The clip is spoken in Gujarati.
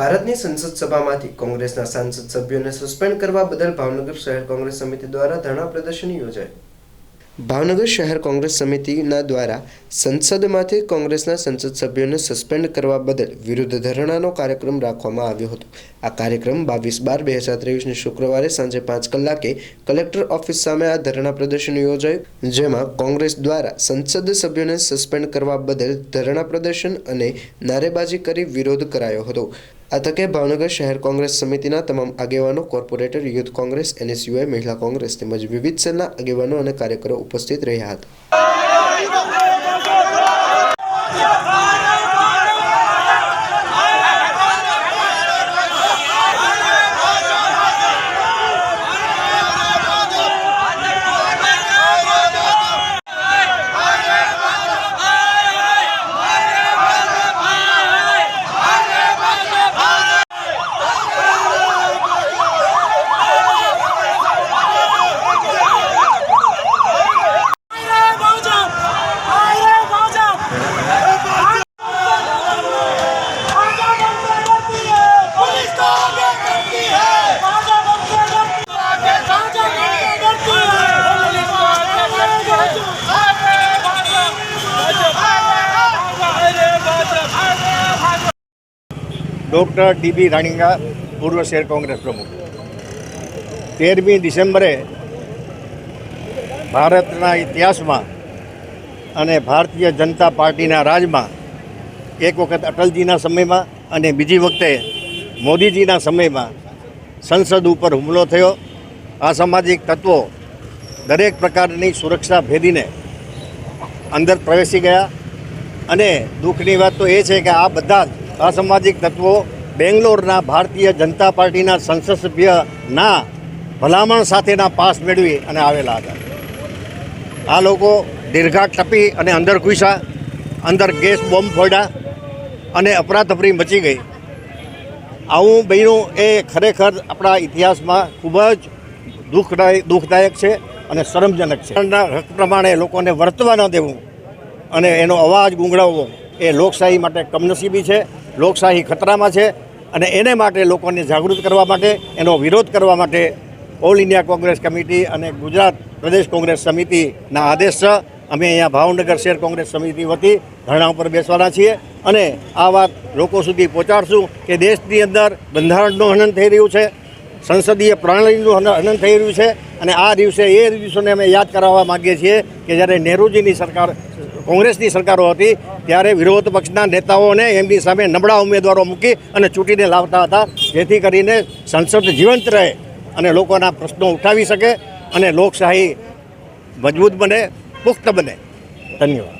ભારતની સંસદ સભામાંથી કોંગ્રેસના સાંસદ સભ્યોને સસ્પેન્ડ કરવા બદલ ભાવનગર શહેર કોંગ્રેસ સમિતિ દ્વારા ધરણા પ્રદર્શન યોજાય ભાવનગર શહેર કોંગ્રેસ સમિતિના દ્વારા સંસદમાંથી કોંગ્રેસના સંસદ સભ્યોને સસ્પેન્ડ કરવા બદલ વિરુદ્ધ ધરણાનો કાર્યક્રમ રાખવામાં આવ્યો હતો. આ કાર્યક્રમ બાવીસ બાર બે હજાર ત્રેવીસની શુક્રવારે સાંજે પાંચ કલાકે કલેક્ટર ઓફિસ સામે આ ધરણા પ્રદર્શન યોજાયું જેમાં કોંગ્રેસ દ્વારા સંસદ સભ્યોને સસ્પેન્ડ કરવા બદલ ધરણા પ્રદર્શન અને નારેબાજી કરી વિરોધ કરાયો હતો. આ તકે ભાવનગર શહેર કોંગ્રેસ સમિતિના તમામ આગેવાનો, કોર્પોરેટર, યુથ કોંગ્રેસ, એનએસયુઆઈ, મહિલા કોંગ્રેસ તેમજ વિવિધ સેલના આગેવાનો અને કાર્યકરો ઉપસ્થિત રહ્યા હતા. ડૉક્ટર ડીબી રાણીંગા, પૂર્વ શહેર કોંગ્રેસ પ્રમુખ. તેરમી ડિસેમ્બરે ભારતના ઇતિહાસમાં અને ભારતીય જનતા પાર્ટીના રાજમાં એક વખત અટલજીના સમયમાં અને બીજી વખતે મોદીજીના સમયમાં સંસદ ઉપર હુમલો થયો. અસામાજિક તત્વો દરેક પ્રકારની સુરક્ષા ભેદીને અંદર પ્રવેશી ગયા. અને દુઃખની વાત તો એ છે કે આ બધા જ અસામાજિક તત્વો બેંગ્લોરના ભારતીય જનતા પાર્ટીના સંસદ સભ્યના ભલામણ સાથેના પાસ મેળવી અને આવેલા હતા. આ લોકો દીર્ઘાટ ટપી અને અંદર ઘૂસ્યા, અંદર ગેસ બોમ્બ ફોડ્યા અને અફરાતફરી મચી ગઈ. આવું બન્યું એ ખરેખર આપણા ઇતિહાસમાં ખૂબ જ દુઃખદાયક દુઃખદાયક છે અને શરમજનક છે. હક પ્રમાણે લોકોને વર્તવા ન દેવું અને એનો અવાજ ગુંગળાવવો એ લોકશાહી માટે કમનસીબી છે. લોકશાહી ખતરામાં છે અને એને માટે લોકોને જાગૃત કરવા માટે, એનો વિરોધ કરવા માટે ઓલ ઇન્ડિયા કોંગ્રેસ કમિટી અને ગુજરાત પ્રદેશ કોંગ્રેસ સમિતિના આદેશ અમે અહીંયા ભાવનગર શહેર કોંગ્રેસ સમિતિ વતી ધરણા ઉપર બેસવાના છીએ અને આ વાત લોકો સુધી પહોંચાડશું કે દેશની અંદર બંધારણનું હનન થઈ રહ્યું છે, સંસદીય પ્રણાલીનું હનન થઈ રહ્યું છે અને આ દિવસે એ દિવસોને અમે યાદ કરાવવા માગીએ છીએ કે જ્યારે નેહરુજીની સરકાર, કોંગ્રેસની સરકારો હતી ત્યારે વિરોધ પક્ષના નેતાઓને એમની સામે નબળા ઉમેદવારો મૂકી અને ચૂંટીને લાવતા હતા. જેથી કરીને સંસદ જીવંત રહે અને લોકોના પ્રશ્નો ઉઠાવી શકે અને લોકશાહી મજબૂત બને, પુખ્ત બને. ધન્યવાદ.